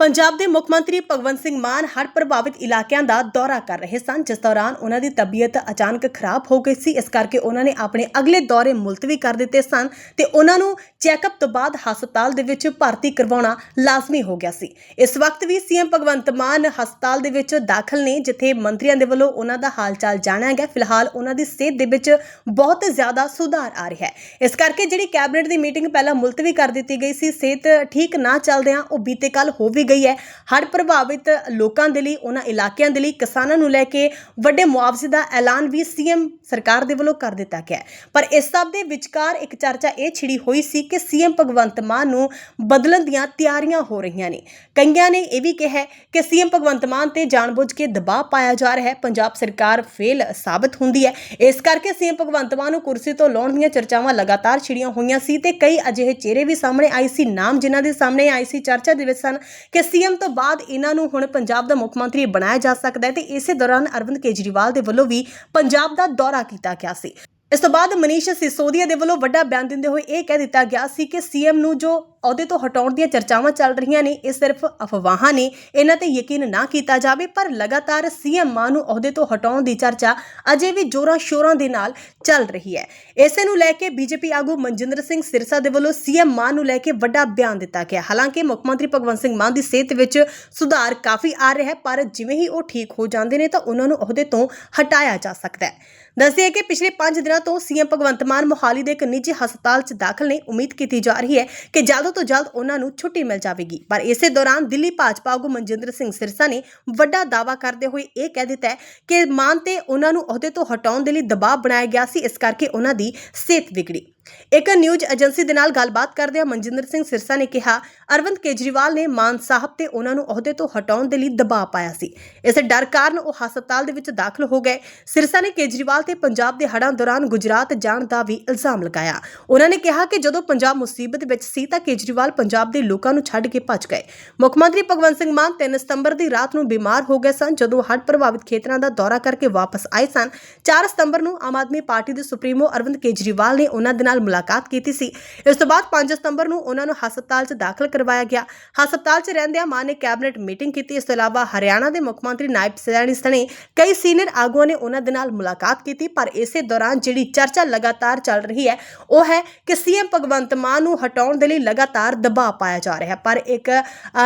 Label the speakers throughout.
Speaker 1: ਪੰਜਾਬ ਦੇ ਮੁੱਖ ਮੰਤਰੀ ਭਗਵੰਤ ਸਿੰਘ ਮਾਨ ਹੜ੍ਹ ਪ੍ਰਭਾਵਿਤ ਇਲਾਕਿਆਂ ਦਾ ਦੌਰਾ ਕਰ ਰਹੇ ਸਨ, ਜਿਸ ਦੌਰਾਨ ਉਹਨਾਂ ਦੀ ਤਬੀਅਤ ਅਚਾਨਕ ਖਰਾਬ ਹੋ ਗਈ ਸੀ। ਇਸ ਕਰਕੇ ਉਹਨਾਂ ਨੇ ਆਪਣੇ ਅਗਲੇ ਦੌਰੇ ਮੁਲਤਵੀ ਕਰ ਦਿੱਤੇ ਸਨ ਤੇ ਉਹਨਾਂ ਨੂੰ ਚੈੱਕਅਪ ਤੋਂ ਬਾਅਦ ਹਸਪਤਾਲ ਦੇ ਵਿੱਚ ਭਰਤੀ ਕਰਵਾਉਣਾ ਲਾਜ਼ਮੀ ਹੋ ਗਿਆ ਸੀ। ਇਸ ਵਕਤ ਵੀ ਸੀਐਮ ਭਗਵੰਤ ਮਾਨ ਹਸਪਤਾਲ ਦੇ ਵਿੱਚ ਦਾਖਲ ਨੇ, ਜਿੱਥੇ ਮੰਤਰੀਆਂ ਦੇ ਵੱਲੋਂ ਉਹਨਾਂ ਦਾ ਹਾਲ ਚਾਲ ਜਾਣਿਆ ਗਿਆ। ਫਿਲਹਾਲ ਉਹਨਾਂ ਦੀ ਸਿਹਤ ਦੇ ਵਿੱਚ ਬਹੁਤ ਜ਼ਿਆਦਾ ਸੁਧਾਰ ਆ ਰਿਹਾ ਹੈ। ਇਸ ਕਰਕੇ ਜਿਹੜੀ ਕੈਬਨਿਟ ਦੀ ਮੀਟਿੰਗ ਪਹਿਲਾਂ ਮੁਲਤਵੀ ਕਰ ਦਿੱਤੀ ਗਈ ਸੀ, ਸਿਹਤ ਠੀਕ ਨਾ ਚੱਲਦਿਆਂ ਉਹ ਬੀਤੇ ਕੱਲ ਹੋ ਵੀ ਗਈ ਹੈ। ਹੜ੍ਹ ਪ੍ਰਭਾਵਿਤ ਲੋਕਾਂ ਦੇ ਲਈ, ਉਹਨਾਂ ਇਲਾਕਿਆਂ ਦੇ ਲਈ ਕਿਸਾਨਾਂ ਨੂੰ ਲੈ ਕੇ ਵੱਡੇ ਮੁਆਵਜ਼ੇ ਦਾ ਐਲਾਨ ਵੀ ਸੀਐਮ ਸਰਕਾਰ ਦੇ ਵੱਲੋਂ ਕਰ ਦਿੱਤਾ ਗਿਆ ਪਰ ਇਸ ਸਭ ਦੇ ਵਿਚਕਾਰ ਇੱਕ ਚਰਚਾ ਇਹ ਛਿੜੀ ਹੋਈ ਸੀ ਕਿ ਸੀਐਮ ਭਗਵੰਤ ਮਾਨ ਨੂੰ ਬਦਲਣ ਦੀਆਂ ਤਿਆਰੀਆਂ ਹੋ ਰਹੀਆਂ ਨੇ। ਕਈਆਂ ਨੇ ਇਹ ਵੀ ਕਿਹਾ ਕਿ ਸੀਐਮ ਭਗਵੰਤ ਮਾਨ ਤੇ ਜਾਣਬੁੱਝ ਕੇ ਦਬਾਅ ਪਾਇਆ ਜਾ ਰਿਹਾ ਹੈ। ਪੰਜਾਬ ਸਰਕਾਰ ਫੇਲ ਸਾਬਤ ਹੁੰਦੀ ਹੈ। ਇਸ ਕਰਕੇ ਸੀਐਮ ਭਗਵੰਤ ਮਾਨ ਨੂੰ ਕੁਰਸੀ ਤੋਂ ਲਾਉਣ ਦੀਆਂ ਚਰਚਾਵਾਂ ਲਗਾਤਾਰ ਛਿੜੀਆਂ ਹੋਈਆਂ ਸੀ ਤੇ ਕਈ ਅਜਿਹੇ ਚਿਹਰੇ ਵੀ ਸਾਹਮਣੇ ਆਏ ਸੀ। ਨਾਮ ਜਿਨ੍ਹਾਂ ਦੇ ਸਾਹਮਣੇ ਆਏ ਸੀ, ਚਰਚਾ ਦੇ ਵਿੱਚ ਸਨ ਕਿ ਸੀਐਮ ਤੋਂ ਬਾਅਦ ਇਹਨਾਂ ਨੂੰ ਹੁਣ ਪੰਜਾਬ ਦਾ ਮੁੱਖ ਮੰਤਰੀ ਬਣਾਇਆ ਜਾ ਸਕਦਾ ਹੈ ਤੇ ਇਸੇ ਦੌਰਾਨ ਅਰਵਿੰਦ ਕੇਜਰੀਵਾਲ ਦੇ ਵੱਲੋਂ ਵੀ ਪੰਜਾਬ ਦਾ ਦੌਰਾ ਕੀਤਾ ਗਿਆ ਸੀ। ਇਸ ਤੋਂ ਬਾਅਦ ਮਨੀਸ਼ ਸਿਸੋਦੀਆ ਦੇ ਵੱਲੋਂ ਵੱਡਾ ਬਿਆਨ ਦਿੰਦੇ ਹੋਏ ਇਹ ਕਹਿ ਦਿੱਤਾ ਗਿਆ ਸੀ ਕਿ ਸੀਐਮ ਨੂੰ ਜੋ ਅਹੁਦੇ ਤੋਂ ਹਟਾਉਣ ਦੀਆਂ ਚਰਚਾਵਾਂ ਚੱਲ ਰਹੀਆਂ ਨੇ, ਇਹ ਸਿਰਫ ਅਫਵਾਹਾਂ ਨੇ। ਇਹਨਾਂ ਤੇ ਯਕੀਨ ਨਾ ਕੀਤਾ ਜਾਵੇ, ਪਰ ਲਗਾਤਾਰ ਸੀਐਮ ਮਾਨ ਨੂੰ ਅਹੁਦੇ ਤੋਂ ਹਟਾਉਣ ਦੀ ਚਰਚਾ ਅਜੇ ਵੀ ਜੋਰਾਂ ਸ਼ੋਰਾਂ ਦੇ ਨਾਲ ਚੱਲ ਰਹੀ ਹੈ। ਇਸੇ ਨੂੰ ਲੈ ਕੇ ਬੀਜੇਪੀ ਆਗੂ ਮਨਜਿੰਦਰ ਸਿੰਘ ਸਿਰਸਾ ਦੇ ਵੱਲੋਂ ਸੀਐਮ ਮਾਨ ਨੂੰ ਲੈ ਕੇ ਵੱਡਾ ਬਿਆਨ ਦਿੱਤਾ ਗਿਆ। ਹਾਲਾਂਕਿ ਮੁੱਖ ਮੰਤਰੀ ਭਗਵੰਤ ਸਿੰਘ ਮਾਨ ਦੀ ਸਿਹਤ ਵਿੱਚ ਸੁਧਾਰ ਕਾਫੀ ਆ ਰਿਹਾ ਹੈ, ਪਰ ਜਿਵੇਂ ਹੀ ਉਹ ਠੀਕ ਹੋ ਜਾਂਦੇ ਨੇ ਤਾਂ ਉਹਨਾਂ ਨੂੰ ਅਹੁਦੇ ਤੋਂ ਹਟਾਇਆ ਜਾ ਸਕਦਾ ਹੈ। ਦੱਸਿਆ ਕਿ ਪਿਛਲੇ 5 ਦਿਨਾਂ ਤੋਂ ਸੀਐਮ ਭਗਵੰਤ ਮਾਨ ਮੋਹਾਲੀ ਦੇ ਇੱਕ ਨਿੱਜੀ ਹਸਪਤਾਲ 'ਚ ਦਾਖਲ ਨੇ। ਉਮੀਦ ਕੀਤੀ ਜਾ ਰਹੀ ਹੈ ਕਿ ਜਲਦ ਤੋਂ ਜਲਦ ਉਹਨਾਂ ਨੂੰ ਛੁੱਟੀ ਮਿਲ ਜਾਵੇਗੀ। ਪਰ ਇਸੇ ਦੌਰਾਨ ਦਿੱਲੀ ਭਾਜਪਾ ਆਗੂ ਮਨਜਿੰਦਰ ਸਿੰਘ ਸਿਰਸਾ ਨੇ ਵੱਡਾ ਦਾਅਵਾ ਕਰਦੇ ਹੋਏ ਇਹ ਕਹਿ ਦਿੱਤਾ ਹੈ ਕਿ ਮਾਨ ਤੇ ਉਹਨਾਂ ਨੂੰ ਅਹੁਦੇ ਤੋਂ ਹਟਾਉਣ ਦੇ ਲਈ ਦਬਾਅ ਬਣਾਇਆ ਗਿਆ ਸੀ, ਇਸ ਕਰਕੇ ਉਹਨਾਂ ਦੀ ਸਿਹਤ ਵਿਗੜੀ। ਇੱਕ ਨਿਊਜ਼ ਏਜੰਸੀ ਦੇ ਨਾਲ ਗੱਲਬਾਤ ਕਰਦਿਆਂ ਮਨਜਿੰਦਰ ਸਿੰਘ ਸਿਰਸਾ ਨੇ ਕਿਹਾ, ਅਰਵਿੰਦ ਕੇਜਰੀਵਾਲ ਨੇ ਮਾਨ ਸਾਹਿਬ ਤੇ ਉਹਨਾਂ ਨੂੰ ਅਹੁਦੇ ਤੋਂ ਹਟਾਉਣ ਦੇ ਲਈ ਦਬਾਅ ਪਾਇਆ ਸੀ। ਇਸ ਡਰ ਕਾਰਨ ਉਹ ਹਸਪਤਾਲ ਦੇ ਵਿੱਚ ਦਾਖਲ ਹੋ ਗਏ। ਸਿਰਸਾ ਨੇ ਕੇਜਰੀਵਾਲ ਤੇ ਪੰਜਾਬ ਦੇ ਹੜ੍ਹਾਂ ਦੌਰਾਨ ਗੁਜਰਾਤ ਜਾਣ ਦਾ ਵੀ ਇਲਜ਼ਾਮ ਲਗਾਇਆ। ਉਹਨਾਂ ਨੇ ਕਿਹਾ ਕਿ ਜਦੋਂ ਪੰਜਾਬ ਮੁਸੀਬਤ ਵਿੱਚ ਸੀ ਤਾਂ ਕੇਜਰੀਵਾਲ ਪੰਜਾਬ ਦੇ ਲੋਕਾਂ ਨੂੰ ਛੱਡ ਕੇ ਭੱਜ ਗਏ। ਮੁੱਖ ਮੰਤਰੀ ਭਗਵੰਤ ਸਿੰਘ ਮਾਨ 3 ਸਤੰਬਰ ਦੀ ਰਾਤ ਨੂੰ ਬਿਮਾਰ ਹੋ ਗਏ ਸਨ। ਜਦੋਂ ਹੜ੍ਹ ਪ੍ਰਭਾਵਿਤ ਖੇਤਰਾਂ ਦਾ ਦੌਰਾ ਕਰਕੇ ਵਾਪਸ ਆਏ ਸਨ 4 ਸਤੰਬਰ ਨੂੰ ਆਮ ਆਦਮੀ ਪਾਰਟੀ ਦੇ ਸੁਪਰੀਮੋ ਅਰਵਿੰਦ ਕੇਜਰੀਵਾਲ ਨੇ ਉਹਨਾਂ ਦੇ ਨਾਲ ਮੁਲਾਕਾਤ ਕੀਤੀ ਸੀ। ਇਸ ਤੋਂ ਬਾਅਦ 5 ਸਤੰਬਰ ਨੂੰ ਉਹਨਾਂ ਨੂੰ ਹਸਪਤਾਲ 'ਚ ਦਾਖਲ ਕਰਵਾਇਆ ਗਿਆ। ਹਸਪਤਾਲ 'ਚ ਰਹਿੰਦਿਆਂ ਮਾਨ ਨੇ ਕੈਬਨਿਟ ਮੀਟਿੰਗ ਕੀਤੀ। ਇਸ ਤੋਂ ਇਲਾਵਾ ਹਰਿਆਣਾ ਦੇ ਮੁੱਖ ਮੰਤਰੀ ਨਾਇਬ ਸੈਣੀ ਸਣੇ ਕਈ ਸੀਨੀਅਰ ਆਗੂਆਂ ਨੇ ਉਹਨਾਂ ਦੇ ਨਾਲ ਮੁਲਾਕਾਤ ਕੀਤੀ। ਪਰ ਇਸੇ ਦੌਰਾਨ ਜਿਹੜੀ ਚਰਚਾ ਲਗਾਤਾਰ ਚੱਲ ਰਹੀ ਹੈ, ਉਹ ਹੈ ਕਿ ਸੀਐਮ ਭਗਵੰਤ ਮਾਨ ਨੂੰ ਹਟਾਉਣ ਦੇ ਲਈ ਲਗਾਤਾਰ ਦਬਾਅ ਪਾਇਆ ਜਾ ਰਿਹਾ। ਹੈ ਪਰ ਇੱਕ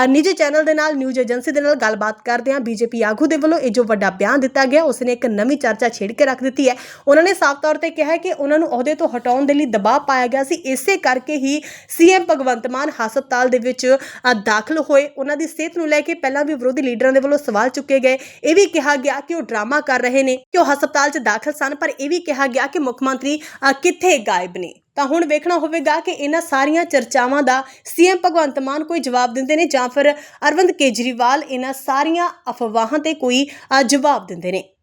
Speaker 1: ਨਿੱਜੀ ਚੈਨਲ ਦੇ ਨਾਲ, ਨਿਊਜ਼ ਏਜੰਸੀ ਦੇ ਨਾਲ ਗੱਲਬਾਤ ਕਰਦਿਆਂ ਬੀਜੇਪੀ ਆਗੂ ਦੇ ਵੱਲੋਂ ਇਹ ਜੋ ਵੱਡਾ ਬਿਆਨ ਦਿੱਤਾ ਗਿਆ ਉਸ ਨੇ ਇੱਕ ਨਵੀਂ ਚਰਚਾ ਛੇੜ ਕੇ ਰੱਖ ਦਿੱਤੀ ਹੈ। ਉਹਨਾਂ ਨੇ ਸਾਫ਼ ਤੌਰ ਤੇ ਕਿਹਾ ਹੈ ਕਿ ਉਹਨਾਂ ਨੂੰ ਅਹੁਦੇ ਤੋਂ ਹਟਾਉਣ ਦੇ ਲਈ ਦਬਾਅ ਪਾਇਆ ਗਿਆ ਸੀ। ਇਸੇ ਕਰਕੇ ਹੀ ਸੀਐਮ ਭਗਵੰਤ ਮਾਨ ਹਸਪਤਾਲ ਦੇ ਵਿੱਚ ਦਾਖਲ ਹੋਏ। ਉਹਨਾਂ ਦੀ ਸਿਹਤ ਨੂੰ ਲੈ ਕੇ ਪਹਿਲਾਂ ਵੀ ਵਿਰੋਧੀ ਲੀਡਰਾਂ ਦੇ ਵੱਲੋਂ ਸਵਾਲ ਚੁੱਕੇ ਗਏ। ਇਹ ਵੀ ਕਿਹਾ ਗਿਆ ਕਿ ਉਹ ਡਰਾਮਾ ਕਰ ਰਹੇ ਨੇ ਕਿ ਉਹ ਹਸਪਤਾਲ 'ਚ ਦਾਖਲ ਸਨ, ਪਰ ਇਹ ਵੀ ਕਿਹਾ ਗਿਆ ਕਿ ਮੁੱਖ ਮੰਤਰੀ ਕਿੱਥੇ ਗਾਇਬ ਨੇ। ਤਾਂ ਹੁਣ ਵੇਖਣਾ ਹੋਵੇਗਾ ਕਿ ਇਹਨਾਂ ਸਾਰੀਆਂ ਚਰਚਾਵਾਂ ਦਾ ਸੀਐਮ ਭਗਵੰਤ ਮਾਨ ਕੋਈ ਜਵਾਬ ਦਿੰਦੇ ਨੇ ਜਾਂ ਫਿਰ ਅਰਵਿੰਦ ਕੇਜਰੀਵਾਲ ਇਹਨਾਂ ਸਾਰੀਆਂ ਅਫਵਾਹਾਂ ਤੇ ਕੋਈ ਜਵਾਬ ਦਿੰਦੇ ਨੇ।